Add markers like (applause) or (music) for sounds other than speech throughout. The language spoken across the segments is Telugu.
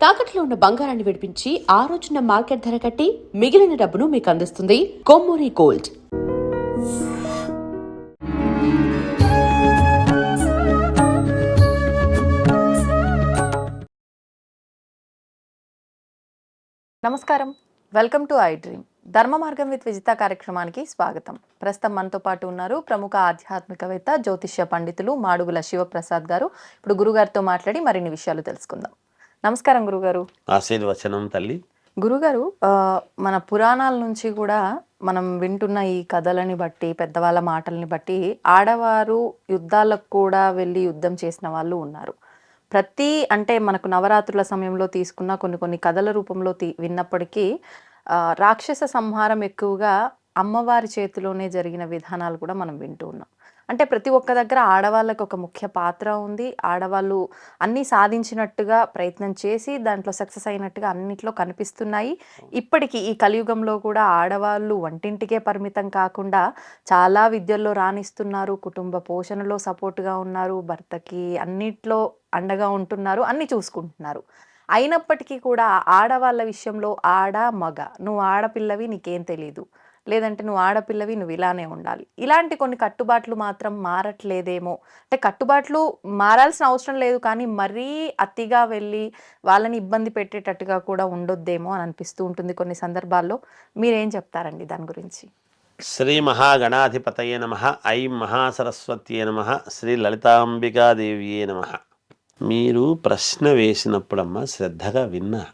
తాకట్లో ఉన్న బంగారాన్ని విడిపించి ఆ రోజున మార్కెట్ ధర కట్టి మిగిలిన డబ్బును మీకు అందిస్తుంది కొమ్మూరి గోల్డ్. నమస్కారం. Welcome to I dream. Dharma Margam with Vijitha కార్యక్రమానికి స్వాగతం. ప్రస్తుతం మనతో పాటు ఉన్నారు ప్రముఖ ఆధ్యాత్మికవేత్త జ్యోతిష్య పండితులు మాడుగుల శివప్రసాద్ గారు. ఇప్పుడు గురుగారితో మాట్లాడి మరిన్ని విషయాలు తెలుసుకుందాం. నమస్కారం గురుగారు. ఆశీర్వచనం తల్లి. గురుగారు మన పురాణాల నుంచి కూడా మనం వింటున్న ఈ కథలని బట్టి పెద్దవాళ్ళ మాటల్ని బట్టి ఆడవారు యుద్ధాలకు కూడా వెళ్ళి యుద్ధం చేసిన వాళ్ళు ఉన్నారు. ప్రతి అంటే మనకు నవరాత్రుల సమయంలో తీసుకున్న కొన్ని కొన్ని కథల రూపంలో తీ విన్నప్పటికీ రాక్షస సంహారం ఎక్కువగా అమ్మవారి చేతిలోనే జరిగిన విధానాలు కూడా మనం వింటూ ఉన్నాం. అంటే ప్రతి ఒక్క దగ్గర ఆడవాళ్ళకి ఒక ముఖ్య పాత్ర ఉంది. ఆడవాళ్ళు అన్నీ సాధించినట్టుగా ప్రయత్నం చేసి దాంట్లో సక్సెస్ అయినట్టుగా అన్నిట్లో కనిపిస్తున్నాయి. ఇప్పటికీ ఈ కలియుగంలో కూడా ఆడవాళ్ళు వంటింటికే పరిమితం కాకుండా చాలా విద్యల్లో రాణిస్తున్నారు. కుటుంబ పోషణలో సపోర్ట్గా ఉన్నారు. భర్తకి అన్నిట్లో అండగా ఉంటున్నారు. అన్ని చూసుకుంటున్నారు. అయినప్పటికీ కూడా ఆడవాళ్ళ విషయంలో ఆడ మగ. నువ్వు ఆడపిల్లవి నీకేం తెలీదు. లేదంటే నువ్వు ఆడపిల్లవి నువ్వు ఇలానే ఉండాలి. ఇలాంటి కొన్ని కట్టుబాట్లు మాత్రం మారట్లేదేమో. అంటే కట్టుబాట్లు మారాల్సిన అవసరం లేదు కానీ మరీ అతిగా వెళ్ళి వాళ్ళని ఇబ్బంది పెట్టేటట్టుగా కూడా ఉండొద్దేమో అని అనిపిస్తూ ఉంటుంది కొన్ని సందర్భాల్లో. మీరేం చెప్తారండి దాని గురించి? శ్రీ మహాగణాధిపతయ నమ ఐం మహాసరస్వత్యే నమ శ్రీ లలితాంబికాదేవియే నమ. మీరు ప్రశ్న వేసినప్పుడమ్మా శ్రద్ధగా విన్నా.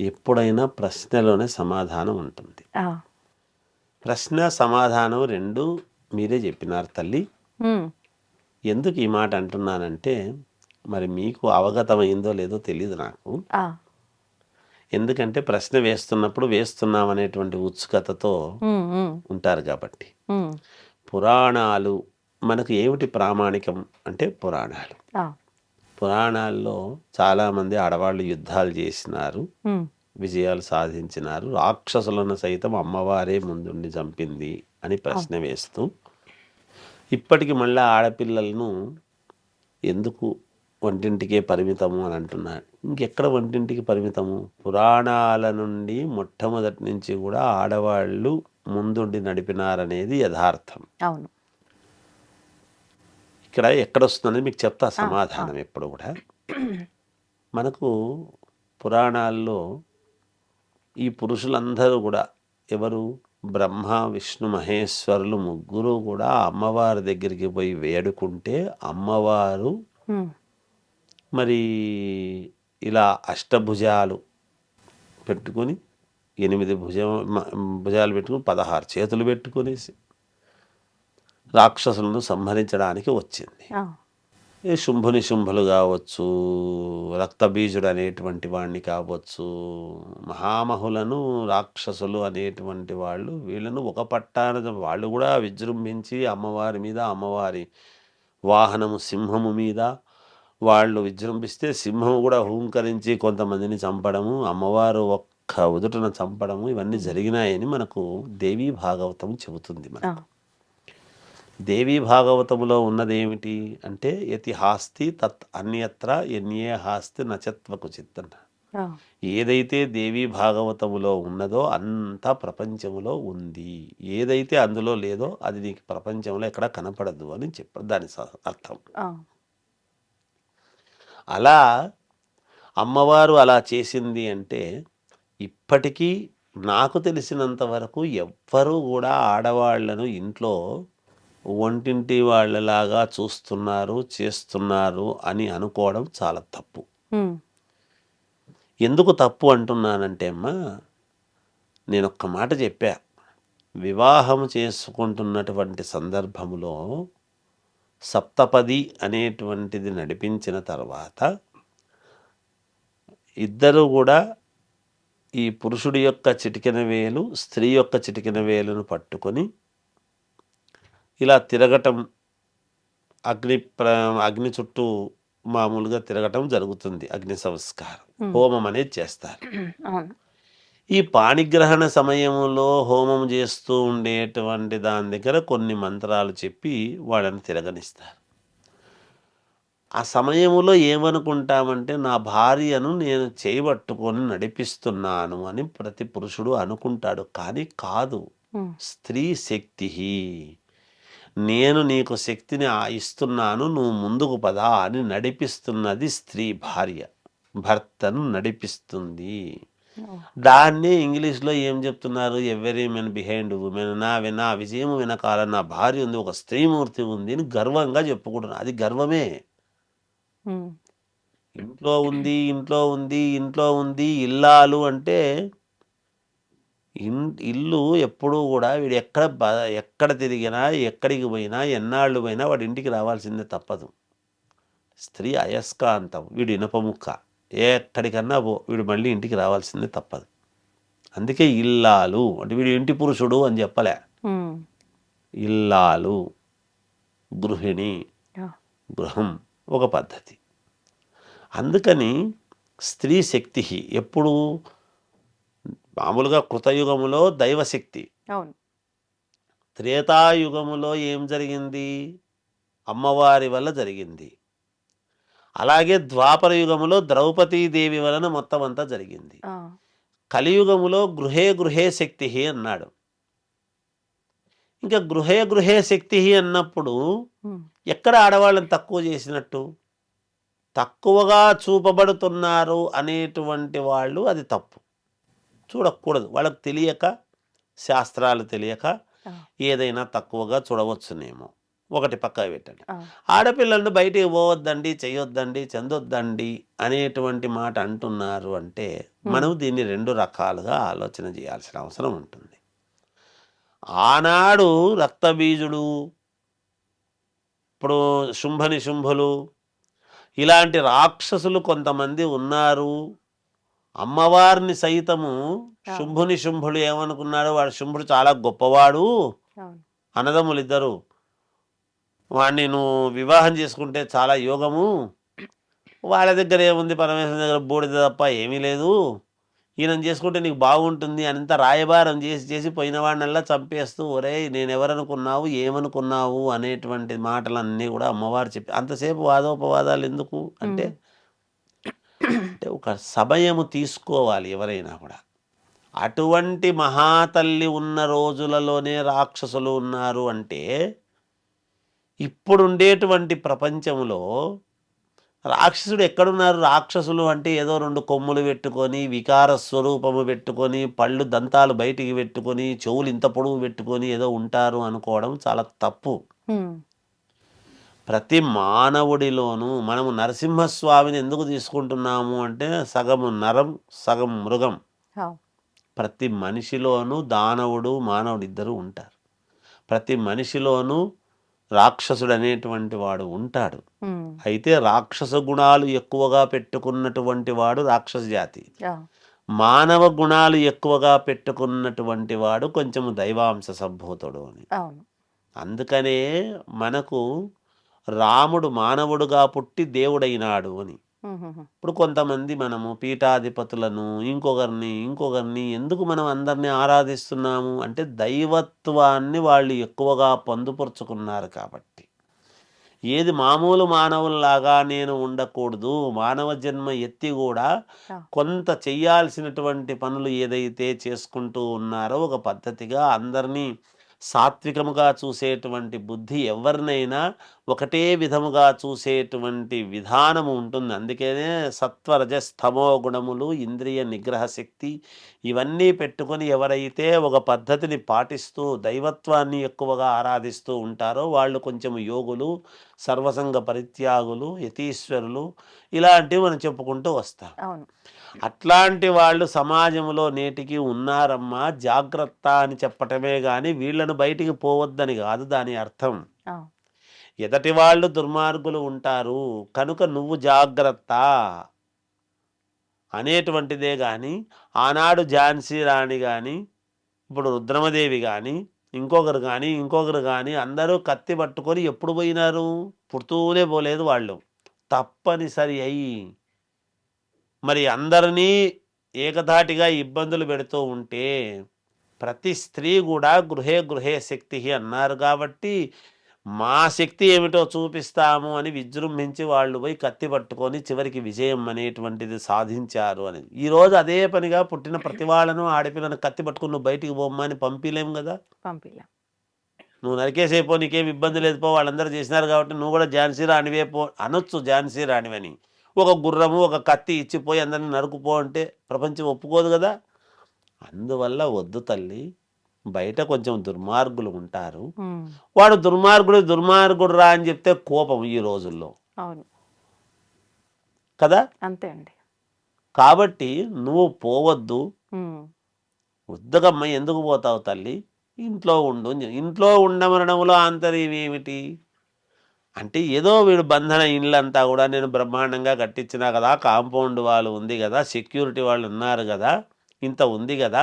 ఎప్పుడైనా ప్రశ్నలోనే సమాధానం ఉంటుంది. ప్రశ్న సమాధానం రెండు మీరే చెప్పినారు తల్లి. ఎందుకు ఈ మాట అంటున్నానంటే మరి మీకు అవగతమైందో లేదో తెలియదు నాకు. ఎందుకంటే ప్రశ్న వేస్తున్నప్పుడు వేస్తున్నాం అనేటువంటి ఉత్సుకతతో. ఉంటారు కాబట్టి. పురాణాలు మనకు ఏమిటి ప్రామాణికం అంటే పురాణాలు. పురాణాల్లో చాలామంది ఆడవాళ్ళు యుద్ధాలు చేసినారు. విజయాలు సాధించినారు. రాక్షసులను సైతం అమ్మవారే ముందుండి చంపింది అని ప్రశ్న వేస్తూ ఇప్పటికి మళ్ళీ ఆడపిల్లలను ఎందుకు వంటింటికే పరిమితము అని అంటున్నారు ఇంకెక్కడ వంటింటికి పరిమితము? పురాణాల నుండి మొట్టమొదటి నుంచి కూడా ఆడవాళ్ళు ముందుండి నడిపినారనేది యథార్థం. అవును. ఇక్కడ ఎక్కడ వస్తుందని మీకు చెప్తా సమాధానం ఎప్పుడు కూడా. మనకు పురాణాల్లో ఈ పురుషులందరూ కూడా ఎవరు? బ్రహ్మ విష్ణు మహేశ్వరులు ముగ్గురు కూడా అమ్మవారి దగ్గరికి పోయి వేడుకుంటే అమ్మవారు. మరి ఇలా అష్టభుజాలు పెట్టుకొని ఎనిమిది భుజం భుజాలు పెట్టుకుని పదహారు చేతులు పెట్టుకునేసి రాక్షసులను సంహరించడానికి వచ్చింది. ఈ శుంభుని శుంభులు కావచ్చు రక్తబీజుడు అనేటువంటి వాడిని కావచ్చు మహామహులను రాక్షసులు అనేటువంటి వాళ్ళు వీళ్ళను ఒక పట్టాన వాళ్ళు కూడా విజృంభించి అమ్మవారి మీద అమ్మవారి వాహనము సింహము మీద వాళ్ళు విజృంభిస్తే సింహము కూడా హూంకరించి కొంతమందిని చంపడము అమ్మవారు ఒక్క ఉదుటన చంపడము ఇవన్నీ జరిగినాయని మనకు దేవీ భాగవతం చెబుతుంది. మనకు దేవీ భాగవతములో ఉన్నది ఏమిటి అంటే యతి హాస్తి తత్ అన్యత్ర ఎన్యే హాస్తి నచత్వకు చిత్తన్న. ఏదైతే దేవీ భాగవతములో ఉన్నదో అంతా ప్రపంచములో ఉంది ఏదైతే అందులో లేదో అది నీకు ప్రపంచంలో ఎక్కడ కనపడదు అని చెప్పారు దాని అర్థం. అలా అమ్మవారు అలా చేసింది అంటే ఇప్పటికీ నాకు తెలిసినంత వరకు ఎవ్వరూ కూడా ఆడవాళ్ళను ఇంట్లో వంటింటి వాళ్ళలాగా చూస్తున్నారు చేస్తున్నారు అని అనుకోవడం చాలా తప్పు. ఎందుకు తప్పు అంటున్నానంటే అమ్మా నేను ఒక్క మాట చెప్పా వివాహం చేసుకుంటున్నటువంటి సందర్భంలో సప్తపది అనేటువంటిది నడిపించిన తర్వాత ఇద్దరు కూడా ఈ పురుషుడి యొక్క చిటికెన వేలు స్త్రీ యొక్క చిటికెన వేలును పట్టుకొని ఇలా తిరగటం అగ్ని ప్ర అగ్ని చుట్టూ మామూలుగా తిరగటం జరుగుతుంది అగ్ని సంస్కారం. హోమం అనేది చేస్తారు. (clears throat) ఈ పాణిగ్రహణ సమయంలో హోమం చేస్తూ ఉండేటువంటి దాని దగ్గర కొన్ని మంత్రాలు చెప్పి వాళ్ళని తిరగనిస్తారు. ఆ సమయంలో ఏమనుకుంటామంటే నా భార్యను నేను చేయబట్టుకొని నడిపిస్తున్నాను అని ప్రతి పురుషుడు అనుకుంటాడు. కానీ కాదు. స్త్రీ శక్తి నేను నీకు శక్తిని ఇస్తున్నాను నువ్వు ముందుకు పద అని నడిపిస్తున్నది స్త్రీ భార్య. భర్తను నడిపిస్తుంది. దాన్నే ఇంగ్లీష్లో ఏం చెప్తున్నారు? ఎవరీ మెన్ బిహైండ్ ఉమెన్ నా నా విజయం వెనకాల నా భార్య ఉంది ఒక స్త్రీమూర్తి ఉంది అని గర్వంగా చెప్పుకుంటున్నారు అది గర్వమే. ఇంట్లో ఉంది ఇంట్లో ఉంది ఇంట్లో ఉంది ఇల్లాలు అంటే ఇల్లు ఎప్పుడూ కూడా వీడు ఎక్కడ బ ఎక్కడ తిరిగినా ఎక్కడికి పోయినా ఎన్నాళ్ళు పోయినా వాడి ఇంటికి రావాల్సిందే తప్పదు. స్త్రీ అయస్కాంతం వీడు ఇనప ముక్క. ఎక్కడికన్నా పో వీడు మళ్ళీ ఇంటికి రావాల్సిందే తప్పదు. అందుకే ఇల్లాలు అంటే వీడు ఇంటి పురుషుడు అని చెప్పలే. ఇల్లాలు గృహిణి గృహం ఒక పద్ధతి. అందుకని స్త్రీ శక్తి ఎప్పుడు మామూలుగా కృతయుగములో దైవశక్తి. అవును. త్రేతాయుగములో ఏం జరిగింది? అమ్మవారి వల్ల జరిగింది. అలాగే ద్వాపర యుగములో ద్రౌపదీదేవి వలన మొత్తం అంతా జరిగింది. కలియుగములో గృహే గృహే శక్తి అన్నాడు. ఇంకా గృహే గృహే శక్తి అన్నప్పుడు ఎక్కడ ఆడవాళ్ళని తక్కువ చేసినట్టు? తక్కువగా చూపబడుతున్నారు అనేటువంటి వాళ్ళు అది తప్పు. చూడకూడదు. వాళ్ళకి తెలియక శాస్త్రాలు తెలియక ఏదైనా తక్కువగా చూడవచ్చునేమో. ఒకటి పక్క పెట్టండి. ఆడపిల్లలను బయటికి పోవద్దండి చేయొద్దండి చెందొద్దండి అనేటువంటి మాట అంటున్నారు అంటే మనం దీన్ని రెండు రకాలుగా ఆలోచన చేయాల్సిన అవసరం ఉంటుంది. ఆనాడు రక్తబీజుడు ఇప్పుడు శుంభని శుంభులు ఇలాంటి రాక్షసులు కొంతమంది ఉన్నారు. అమ్మవారిని సైతము శుంభుని శుంభుడు ఏమనుకున్నాడు వాడు శుంభుడు చాలా గొప్పవాడు. అన్నదమ్ములు ఇద్దరు వాడిని నువ్వు వివాహం చేసుకుంటే చాలా యోగము. వాళ్ళ దగ్గర ఏముంది? పరమేశ్వరం దగ్గర బూడిద తప్ప ఏమీ లేదు. ఈయన చేసుకుంటే నీకు బాగుంటుంది అనంత రాయబారం చేసి చేసి పోయిన వాడినల్లా చంపేస్తూ ఒరే నేను ఎవరనుకున్నావు ఏమనుకున్నావు? అనేటువంటి మాటలన్నీ కూడా అమ్మవారు చెప్పి అంతసేపు వాదోపవాదాలు ఎందుకు? అంటే అంటే ఒక సమయము తీసుకోవాలి ఎవరైనా కూడా. అటువంటి మహాతల్లి ఉన్న రోజులలోనే రాక్షసులు ఉన్నారు అంటే ఇప్పుడుండేటువంటి ప్రపంచంలో రాక్షసుడు ఎక్కడున్నారు? రాక్షసులు అంటే ఏదో రెండు కొమ్ములు పెట్టుకొని వికార స్వరూపము పెట్టుకొని పళ్ళు దంతాలు బయటికి పెట్టుకొని చెవులు ఇంత పొడవు పెట్టుకొని ఏదో ఉంటారు అనుకోవడం చాలా తప్పు. ప్రతి మానవుడిలోనూ మనము నరసింహస్వామిని ఎందుకు తీసుకుంటున్నాము అంటే సగము నరం సగం మృగం. ప్రతి మనిషిలోనూ దానవుడు మానవుడు ఇద్దరు ఉంటారు. ప్రతి మనిషిలోనూ రాక్షసుడు అనేటువంటి వాడు ఉంటాడు. అయితే రాక్షస గుణాలు ఎక్కువగా పెట్టుకున్నటువంటి వాడు రాక్షస జాతి. మానవ గుణాలు ఎక్కువగా పెట్టుకున్నటువంటి వాడు కొంచెం దైవాంశ సంభూతుడు అని. అందుకనే మనకు రాముడు మానవుడుగా పుట్టి దేవుడైనాడు అని. ఇప్పుడు కొంతమంది మనము పీఠాధిపతులను ఇంకొకరిని ఇంకొకరిని ఎందుకు మనం అందరినీ ఆరాధిస్తున్నాము? అంటే దైవత్వాన్ని వాళ్ళు ఎక్కువగా పొందుపరుచుకున్నారు కాబట్టి. ఏది మామూలు మానవుల్లాగా నేను ఉండకూడదు మానవ జన్మ ఎత్తి కూడా. కొంత చెయ్యాల్సినటువంటి పనులు ఏదైతే చేసుకుంటూ ఉన్నారో ఒక పద్ధతిగా అందరినీ సాత్వికముగా చూసేటువంటి బుద్ధి ఎవరినైనా ఒకటే విధముగా చూసేటువంటి విధానము ఉంటుంది. అందుకనే సత్వరజస్తమో గుణములు ఇంద్రియ నిగ్రహ శక్తి ఇవన్నీ పెట్టుకొని ఎవరైతే ఒక పద్ధతిని పాటిస్తూ దైవత్వాన్ని ఎక్కువగా ఆరాధిస్తూ ఉంటారో వాళ్ళు కొంచెం యోగులు సర్వసంగ పరిత్యాగులు యతీశ్వరులు ఇలాంటివి మనం చెప్పుకుంటూ వస్తాం అట్లాంటి వాళ్ళు సమాజంలో నేటికి ఉన్నారమ్మా జాగ్రత్త అని చెప్పటమే కానీ వీళ్ళను బయటికి పోవద్దని కాదు దాని అర్థం. ఎదటి వాళ్ళు దుర్మార్గులు ఉంటారు కనుక నువ్వు జాగ్రత్త అనేటువంటిదే కానీ ఆనాడు ఝాన్సీ రాణి కానీ ఇప్పుడు రుద్రమదేవి కానీ ఇంకొకరు కానీ ఇంకొకరు కానీ అందరూ కత్తి పట్టుకొని ఎప్పుడు పోయినారు? పుడుతూనే పోలేదు వాళ్ళు. తప్పనిసరి అయ్యి మరి అందరినీ ఏకధాటిగా ఇబ్బందులు పెడుతూ ఉంటే ప్రతి స్త్రీ కూడా గృహే గృహే శక్తి అన్నారు కాబట్టి మా శక్తి ఏమిటో చూపిస్తాము అని విజృంభించి వాళ్ళు పోయి కత్తి పట్టుకొని చివరికి విజయం అనేటువంటిది సాధించారు అని. ఈరోజు అదే పనిగా పుట్టిన ప్రతి వాళ్ళను ఆడపిల్లను కత్తి పట్టుకుని నువ్వు బయటికి పోమ్మని పంపిలేము కదా? పంపిలే. నువ్వు నరికేసేపో నీకేం ఇబ్బంది లేదు పో వాళ్ళందరూ చేసినారు కాబట్టి నువ్వు కూడా ఝాన్సీ రాణివే పో అనొచ్చు ఝాన్సీ రాణివని. ఒక గుర్రము ఒక కత్తి ఇచ్చిపోయి అందరిని నరుకుపో అంటే ప్రపంచం ఒప్పుకోదు కదా. అందువల్ల వద్దు తల్లి బయట కొంచెం దుర్మార్గులు ఉంటారు. వాడు దుర్మార్గుడు దుర్మార్గుడు రా అని చెప్తే కోపం ఈ రోజుల్లో. అవును. కదా? అంతే అండి. కాబట్టి నువ్వు పోవద్దు. ఉమ్, ఉద్దగమ్మ ఎందుకు పోతావు తల్లి? ఇంట్లో ఉండు. ఇంట్లో ఉండమనడంలో ఆంతర్యం ఏమిటి? అంటే ఏదో వీడు బంధన ఇళ్ళంతా కూడా నేను బ్రహ్మాండంగా కట్టించినా కదా కాంపౌండ్ వాళ్ళు ఉంది కదా సెక్యూరిటీ వాళ్ళు ఉన్నారు కదా ఇంత ఉంది కదా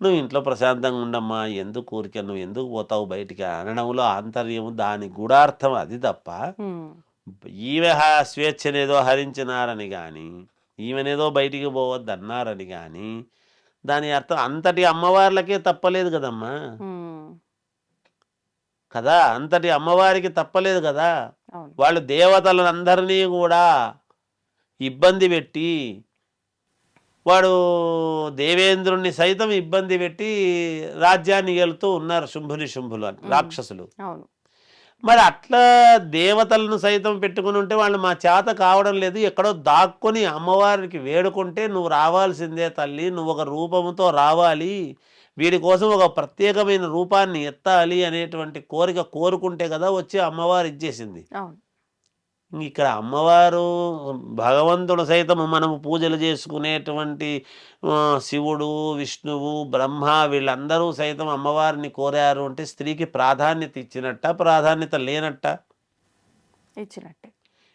నువ్వు ఇంట్లో ప్రశాంతంగా ఉండమ్మా ఎందుకు ఊరికే నువ్వు ఎందుకు పోతావు బయటికి అనడంలో ఆంతర్యము దాని గూఢార్థం అది తప్ప ఈమె హ- స్వేచ్ఛనేదో హరించినారని కానీ ఈమెనేదో బయటికి పోవద్దు అన్నారని కానీ దాని అర్థం అంతటి అమ్మవార్లకే తప్పలేదు కదమ్మా. కదా? అంతటి అమ్మవారికి తప్పలేదు కదా? వాళ్ళు దేవతలందరినీ కూడా ఇబ్బంది పెట్టి వాడు దేవేంద్రుణ్ణి సైతం ఇబ్బంది పెట్టి రాజ్యాన్ని ఏలుతూ ఉన్నారు శుంభుని శుంభులు అని రాక్షసులు. అవును. మరి అట్లా దేవతలను సైతం పెట్టుకుని ఉంటే వాళ్ళు మా చేత కావడం లేదు. ఎక్కడో దాక్కుని అమ్మవారికి వేడుకుంటే నువ్వు రావాల్సిందే తల్లి నువ్వు ఒక రూపముతో రావాలి. వీడి కోసం ఒక ప్రత్యేకమైన రూపాన్ని ఎత్తాలి అనేటువంటి కోరిక కోరుకుంటే కదా వచ్చి అమ్మవారు ఇచ్చేసింది. ఇక్కడ అమ్మవారు భగవంతుడు సైతం మనము పూజలు చేసుకునేటువంటి శివుడు విష్ణువు బ్రహ్మ వీళ్ళందరూ సైతం అమ్మవారిని కోరారు అంటే స్త్రీకి ప్రాధాన్యత ఇచ్చినట్ట ప్రాధాన్యత లేనట్ట? ఇచ్చినట్టే.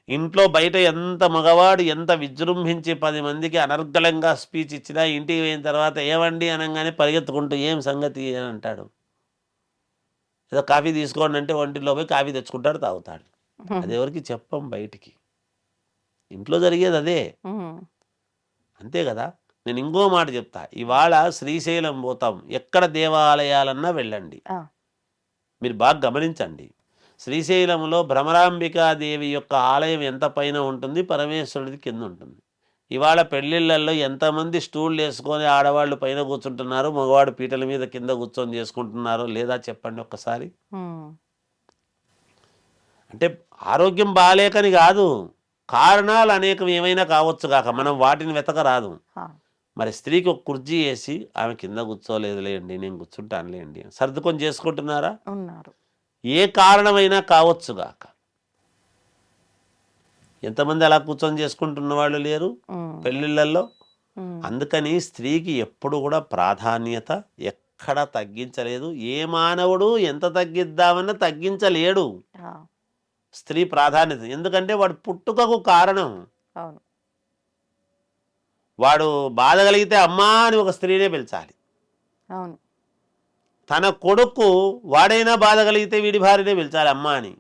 ఇంట్లో బయట ఎంత మగవాడు ఎంత విజృంభించి పది మందికి అనర్గళంగా స్పీచ్ ఇచ్చినా ఇంటికి పోయిన తర్వాత ఏమండి అనగానే పరిగెత్తుకుంటూ ఏం సంగతి అని అంటాడు. ఏదో కాఫీ తీసుకోండి అంటే ఒంటిలో పోయి కాఫీ తెచ్చుకుంటాడు తాగుతాడు. అది ఎవరికి చెప్పం బయటికి. ఇంట్లో జరిగేది అదే. అంతే కదా? నేను ఇంకో మాట చెప్తా. ఇవాళ శ్రీశైలం పోతాం. ఎక్కడ దేవాలయాలన్నా వెళ్ళండి. మీరు బాగా గమనించండి. శ్రీశైలంలో భ్రమరాంబికాదేవి యొక్క ఆలయం ఎంత పైన ఉంటుంది? పరమేశ్వరుడిది కింద ఉంటుంది. ఇవాళ పెళ్ళిళ్ళల్లో ఎంతమంది స్టూళ్ళు వేసుకొని ఆడవాళ్ళు పైన కూర్చుంటున్నారు? మగవాడు పీటల మీద కింద కూర్చొని చేసుకుంటున్నారు లేదా చెప్పండి ఒక్కసారి. అంటే ఆరోగ్యం బాగాలేకని కాదు. కారణాలు అనేకం ఏమైనా కావచ్చు కాక మనం వాటిని వెతకరాదు. మరి స్త్రీకి ఒక కుర్చీ వేసి ఆమె కింద కూర్చోలేదులేండి నేను కూర్చుంటానులేండి సర్దుకొని చేసుకుంటున్నారా? ఉన్నారు. ఏ కారణమైనా కావచ్చు గాక ఎంతమంది అలా కూర్చొని చేసుకుంటున్న వాళ్ళు లేరు? పెళ్ళిళ్ళల్లో? అందుకని స్త్రీకి ఎప్పుడు కూడా ప్రాధాన్యత ఎక్కడ తగ్గించలేదు. ఏ మానవుడు ఎంత తగ్గిద్దామన్నా తగ్గించలేడు. స్త్రీ ప్రాధాన్యత. ఎందుకంటే వాడు పుట్టుకకు కారణం. అవును. వాడు బాధ కలిగితే అమ్మా అని ఒక స్త్రీనే పిలిచాలి. అవును. తన కొడుకు వాడైనా బాధ కలిగితే వీడి భార్యనే పిలిచాలి అమ్మ అని.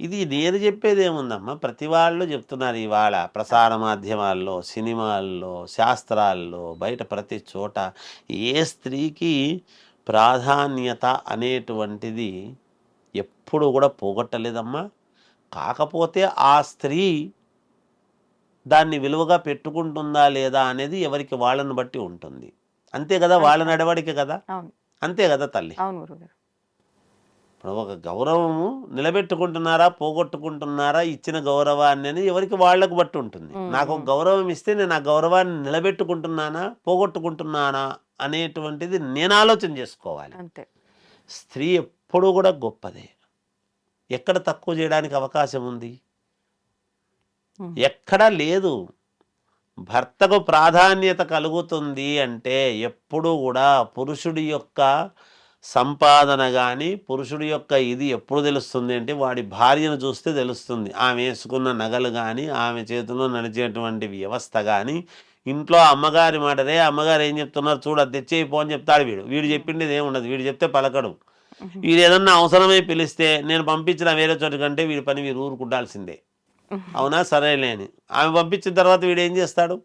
ఇది నేను చెప్పేది ఏముందమ్మా? ప్రతి వాళ్ళు చెప్తున్నారు ఇవాళ ప్రసార మాధ్యమాల్లో సినిమాల్లో శాస్త్రాల్లో బయట ప్రతి చోట ఏ స్త్రీకి ప్రాధాన్యత అనేటువంటిది ఎప్పుడు కూడా పోగొట్టలేదమ్మా. కాకపోతే ఆ స్త్రీ దాన్ని విలువగా పెట్టుకుంటుందా లేదా అనేది ఎవరికి వాళ్ళని బట్టి ఉంటుంది. అంతే కదా వాళ్ళ నడవడిక కదా? అంతే కదా తల్లి? ఇప్పుడు ఒక గౌరవము నిలబెట్టుకుంటున్నారా పోగొట్టుకుంటున్నారా ఇచ్చిన గౌరవాన్ని అని ఎవరికి వాళ్ళకు బట్టి ఉంటుంది. నాకు ఒక గౌరవం ఇస్తే నేను ఆ గౌరవాన్ని నిలబెట్టుకుంటున్నానా పోగొట్టుకుంటున్నానా అనేటువంటిది నేను ఆలోచన చేసుకోవాలి. స్త్రీ ఎప్పుడూ కూడా గొప్పదే. ఎక్కడ తక్కువ చేయడానికి అవకాశం ఉంది? ఎక్కడా లేదు. భర్తకు ప్రాధాన్యత కలుగుతుంది అంటే ఎప్పుడు కూడా పురుషుడి యొక్క సంపాదన కానీ పురుషుడి యొక్క ఇది ఎప్పుడు తెలుస్తుంది అంటే వాడి భార్యను చూస్తే తెలుస్తుంది. ఆమె వేసుకున్న నగలు కానీ ఆమె చేతిలో నడిచేటువంటి వ్యవస్థ కానీ ఇంట్లో అమ్మగారి మాటరే అమ్మగారు ఏం చెప్తున్నారు? చూడ తెచ్చేయిపో అని చెప్తాడు వీడు. వీడు చెప్పిండేది ఏముండదు. వీడు చెప్తే పలకడు. వీడు ఏదన్నా అవసరమై పిలిస్తే నేను పంపించిన వేరే చోటు కంటే వీడి పని వీరు ఊరుకుండాల్సిందే. అవునా? సరేలే అని. ఆమె పంపించిన తర్వాత వీడు ఏం చేస్తాడు?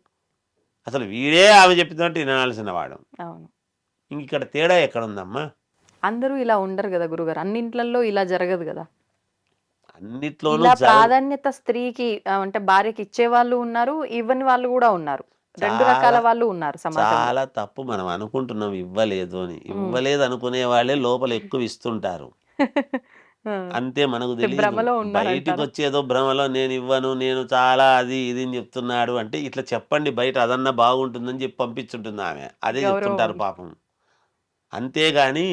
అసలు వీడే ఆమె చెప్పినట్టు వినాల్సిన వాడు. ఇంక ఇక్కడ తేడా ఎక్కడ ఉందమ్మా అందరూ ఇలా ఉండరు కదా గురుగారు. అన్నింట్లలో ఇలా జరగదు కదా. అన్నిట్లోనూ జరగ ప్రాధాన్యత స్త్రీకి అంటే భార్యకి ఇచ్చే వాళ్ళు ఉన్నారు ఇవ్వని వాళ్ళు కూడా ఉన్నారు. రెండు చాలా- రకాల వాళ్ళు ఉన్నారు చాలా తప్పు మనం అనుకుంటున్నాం ఇవ్వలేదు అని. ఇవ్వలేదు అనుకునే వాళ్ళే లోపల ఎక్కువ ఇస్తుంటారు. (laughs) అంతే మనకు తెలియదు? బయటికి వచ్చేదో భ్రమలో నేను ఇవ్వను నేను చాలా అది ఇది అని చెప్తున్నాడు అంటే ఇట్లా చెప్పండి బయట అదన్నా బాగుంటుందని చెప్పి పంపించుంటుంది ఆమె. అదే. చెప్తుంటారు పాపం. అంతేగాని.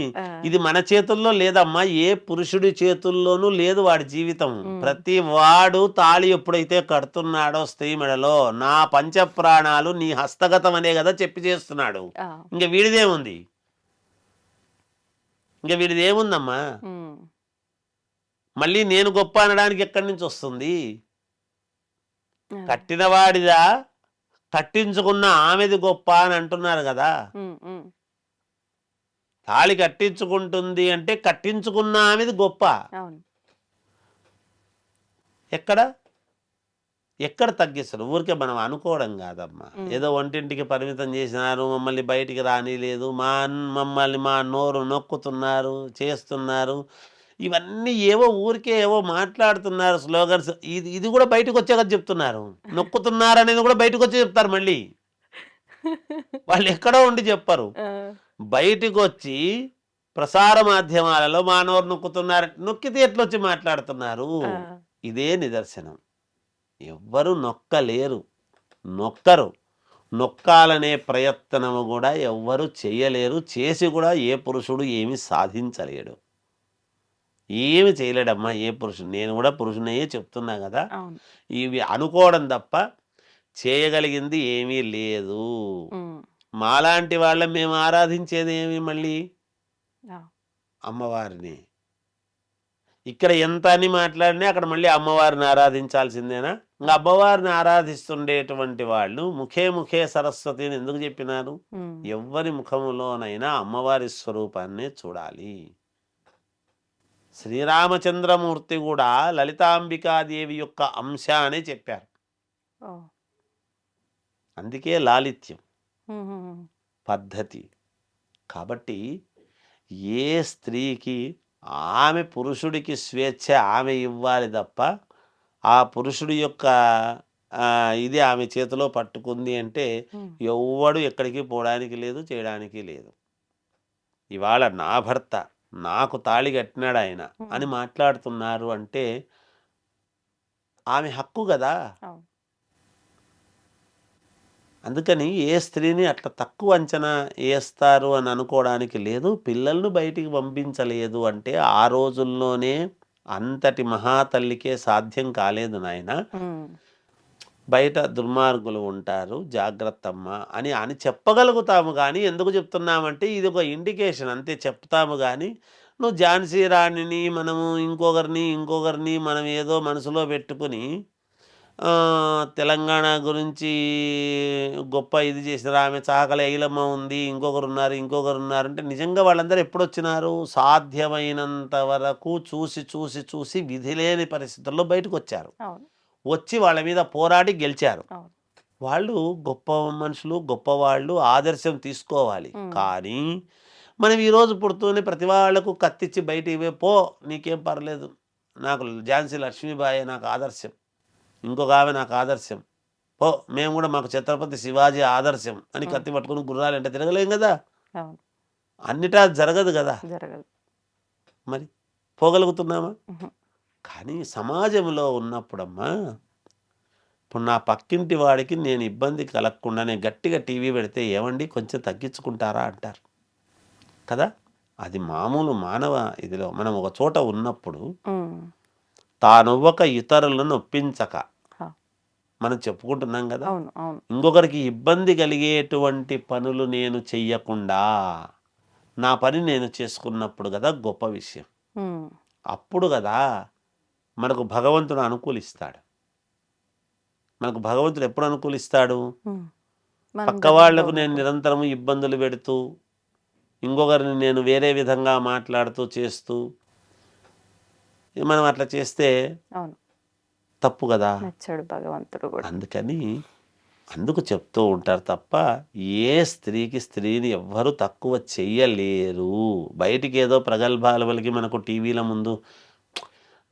ఇది మన చేతుల్లో లేదమ్మా ఏ పురుషుడి చేతుల్లోనూ లేదు వాడి జీవితం. ప్రతి వాడు తాళి ఎప్పుడైతే కడుతున్నాడో స్త్రీ మెడలో నా పంచ ప్రాణాలు నీ హస్తగతం అనే కదా చెప్పి చేస్తున్నాడు. ఇంక వీడిదేముంది ఇంక వీడిది ఏముందమ్మా ఉమ్, మళ్ళీ నేను గొప్ప అనడానికి ఎక్కడి నుంచి వస్తుంది? కట్టినవాడిదా? కట్టించుకున్న ఆమెది గొప్ప అని అంటున్నారు కదా. తాళి కట్టించుకుంటుంది అంటే కట్టించుకున్న ఆమెది గొప్ప. ఎక్కడ? ఎక్కడ తగ్గిస్తారు? ఊరికే మనం అనుకోవడం కాదమ్మా. ఏదో వంటింటికి పరిమితం చేసినారు మమ్మల్ని బయటికి రానిలేదు మా మమ్మల్ని మా నోరు నొక్కుతున్నారు చేస్తున్నారు. ఇవన్నీ ఏవో ఊరికే ఏవో మాట్లాడుతున్నారు స్లోగన్స్. ఇది ఇది కూడా బయటకు వచ్చాక చెప్తున్నారు? నొక్కుతున్నారు అనేది కూడా బయటకు వచ్చి చెప్తారు మళ్ళీ. (laughs) వాళ్ళు ఎక్కడో ఉండి చెప్పరు. బయటికి వచ్చి ప్రసార మాధ్యమాలలో మా నోరు నొక్కుతున్నారు. నొక్కితే ఎట్లొచ్చి మాట్లాడుతున్నారు? ఇదే నిదర్శనం. ఎవ్వరు నొక్కలేరు. నొక్కరు. నొక్కాలనే ప్రయత్నము కూడా ఎవ్వరు చేయలేరు. చేసి కూడా ఏ పురుషుడు ఏమి సాధించలేడు. ఏమి చేయలేడమ్మా ఏ పురుషుడు? నేను కూడా పురుషునయ్యే చెప్తున్నా కదా. ఇవి అనుకోవడం తప్ప చేయగలిగింది ఏమీ లేదు. మాలాంటి వాళ్ళం మేము ఆరాధించేది ఏమి మళ్ళీ? అమ్మవారిని. ఇక్కడ ఎంత అని మాట్లాడినా అక్కడ మళ్ళీ అమ్మవారిని ఆరాధించాల్సిందేనా? ఇంకా అమ్మవారిని ఆరాధిస్తుండేటువంటి వాళ్ళు ముఖే ముఖే సరస్వతిని ఎందుకు చెప్పినారు? ఉమ్, ఎవ్వరి ముఖములోనైనా అమ్మవారి స్వరూపాన్ని చూడాలి. శ్రీరామచంద్రమూర్తి కూడా లలితాంబికాదేవి యొక్క అంశ అని చెప్పారు అందుకే లాలిత్యం. పద్ధతి. కాబట్టి ఏ స్త్రీకి ఆమె పురుషుడికి స్వేచ్ఛ ఆమె ఇవ్వాలి తప్ప ఆ పురుషుడి యొక్క ఇది ఆమె చేతిలో పట్టుకుంది అంటే ఎవ్వడు ఎక్కడికి పోవడానికి లేదు చేయడానికి లేదు. ఇవాళ నా భర్త నాకు తాళి కట్టినాడు ఆయన అని మాట్లాడుతున్నారు అంటే ఆమె హక్కు కదా. అందుకని ఏ స్త్రీని అట్లా తక్కువ అంచనా వేస్తారు అని అనుకోవడానికి లేదు. పిల్లలను బయటికి పంపించలేదు అంటే ఆ రోజుల్లోనే అంతటి మహాతల్లికే సాధ్యం కాలేదు నాయన. బయట దుర్మార్గులు ఉంటారు జాగ్రత్త అమ్మ అని అని చెప్పగలుగుతాము కానీ ఎందుకు చెప్తున్నామంటే ఇది ఒక ఇండికేషన్ అంతే చెప్తాము కానీ నువ్వు ఝాన్సీ రాణిని మనము ఇంకొకరిని ఇంకొకరిని మనం ఏదో మనసులో పెట్టుకుని తెలంగాణ గురించి గొప్ప ఇది చేసినారు. ఆమె చాకలి ఐలమ్మ ఉంది ఇంకొకరు ఉన్నారు ఇంకొకరు ఉన్నారు. అంటే నిజంగా వాళ్ళందరూ ఎప్పుడు వచ్చినారు సాధ్యమైనంత వరకు చూసి చూసి చూసి విధి లేని పరిస్థితుల్లో బయటకు వచ్చారు. వచ్చి వాళ్ళ మీద పోరాడి గెలిచారు. వాళ్ళు గొప్ప మనుషులు గొప్పవాళ్ళు ఆదర్శం తీసుకోవాలి. కానీ మనం ఈరోజు పుడుతూనే ప్రతి వాళ్ళకు కత్తిచ్చి బయట ఇవే పో నీకేం పర్లేదు. నాకు ఝాన్సీ లక్ష్మీబాయి నాకు ఆదర్శం. ఇంకొక ఆమె నాకు ఆదర్శం. పో మేము కూడా మాకు ఛత్రపతి శివాజీ ఆదర్శం అని కత్తి పట్టుకుని గుర్రాలు అంటే తిరగలేం కదా? అన్నిటా జరగదు కదా? జరగదు. మరి పోగలుగుతున్నామా? కానీ సమాజంలో ఉన్నప్పుడమ్మా ఇప్పుడు నా పక్కింటి వాడికి నేను ఇబ్బంది కలగకుండా నేను గట్టిగా టీవీ పెడితే ఏమండి? కొంచెం తగ్గించుకుంటారా? అంటారు. కదా? అది మామూలు మానవ ఇదిలో మనం ఒక చోట ఉన్నప్పుడు తానొవ్వక ఇతరులను ఒప్పించక మనం చెప్పుకుంటున్నాం కదా. ఇంకొకరికి ఇబ్బంది కలిగేటువంటి పనులు నేను చెయ్యకుండా నా పని నేను చేసుకున్నప్పుడు కదా గొప్ప విషయం. అప్పుడు కదా మనకు భగవంతుడు అనుకూలిస్తాడు. మనకు భగవంతుడు ఎప్పుడు అనుకూలిస్తాడు? పక్క వాళ్ళకు నేను నిరంతరం ఇబ్బందులు పెడుతూ ఇంకొకరిని నేను వేరే విధంగా మాట్లాడుతూ చేస్తూ మనం అట్లా చేస్తే అవును. తప్పు కదా. నచ్చాడు భగవంతుడు కూడా. అందుకని అందుకు చెప్తూ ఉంటారు తప్ప ఏ స్త్రీకి స్త్రీని ఎవ్వరూ తక్కువ చెయ్యలేరు. బయటికి ఏదో ప్రగల్భాల వలికి మనకు టీవీల ముందు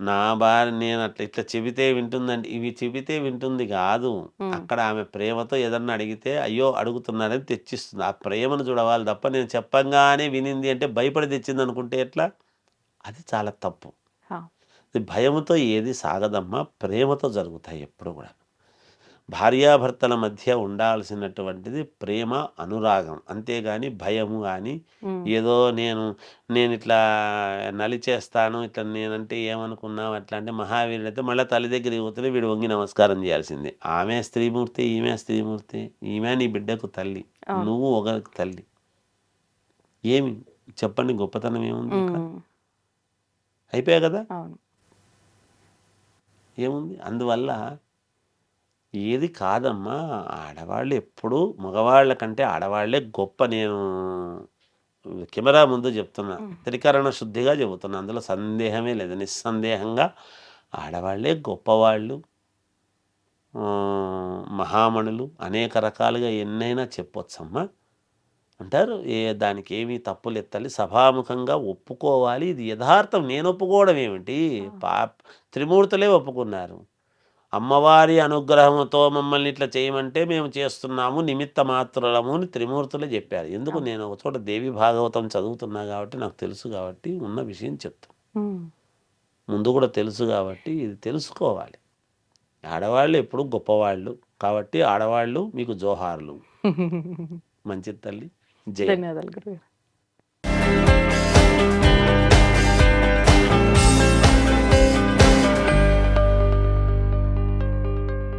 నా భార్య నేను అట్లా ఇట్లా చెబితే వింటుందండి. ఇవి చెబితే వింటుంది కాదు. అక్కడ ఆమె ప్రేమతో ఏదన్నా అడిగితే అయ్యో అడుగుతున్నారని తెచ్చిస్తుంది. ఆ ప్రేమను చూడవాలి తప్ప నేను చెప్పంగానే వినింది అంటే భయపడి తెచ్చింది అనుకుంటే ఎట్లా? అది చాలా తప్పు. భయముతో ఏది సాగదమ్మా? ప్రేమతో జరుగుతాయి ఎప్పుడు కూడా. భార్యాభర్తల మధ్య ఉండాల్సినటువంటిది ప్రేమ అనురాగం. అంతేగాని భయము కానీ. ఏదో నేను నేను ఇట్లా నలిచేస్తాను ఇట్లా నేనంటే ఏమనుకున్నావు అట్లా అంటే మహావీరుడు అయితే మళ్ళీ తల్లి దగ్గరికి పోతే వీడు వంగి నమస్కారం చేయాల్సిందే. ఆమె స్త్రీమూర్తి ఈమె స్త్రీమూర్తి ఈమె నీ బిడ్డకు తల్లి. నువ్వు ఒకరికి తల్లి. ఏమి? చెప్పండి గొప్పతనం ఏముంది. అయిపోయా కదా? ఏముంది? అందువల్ల ఏది కాదమ్మా ఆడవాళ్ళు ఎప్పుడూ మగవాళ్ళ కంటే ఆడవాళ్ళే గొప్ప నేను కెమెరా ముందు చెప్తున్నా. త్రికరణ శుద్ధిగా చెబుతున్నా. అందులో సందేహమే లేదు. నిస్సందేహంగా ఆడవాళ్ళే గొప్పవాళ్ళు మహామణులు అనేక రకాలుగా ఎన్నైనా చెప్పొచ్చమ్మా. అంటారు. ఏ దానికి ఏమీ తప్పులు ఎత్తాలి. సభాముఖంగా ఒప్పుకోవాలి. ఇది యథార్థం. నేను ఒప్పుకోవడం ఏమిటి? పా త్రిమూర్తులే ఒప్పుకున్నారు. అమ్మవారి అనుగ్రహంతో మమ్మల్ని ఇట్లా చేయమంటే మేము చేస్తున్నాము. నిమిత్త మాత్రులము అని త్రిమూర్తులే చెప్పారు. ఎందుకు? నేను ఒక చోట దేవి భాగవతం చదువుతున్నా కాబట్టి నాకు తెలుసు కాబట్టి ఉన్న విషయం చెప్తాను. ముందు కూడా తెలుసు కాబట్టి ఇది తెలుసుకోవాలి. ఆడవాళ్ళు ఎప్పుడు గొప్పవాళ్ళు. కాబట్టి ఆడవాళ్ళు మీకు జోహార్లు. (laughs) మంచి తల్లి. ధన్యవాదాలు గురుగారు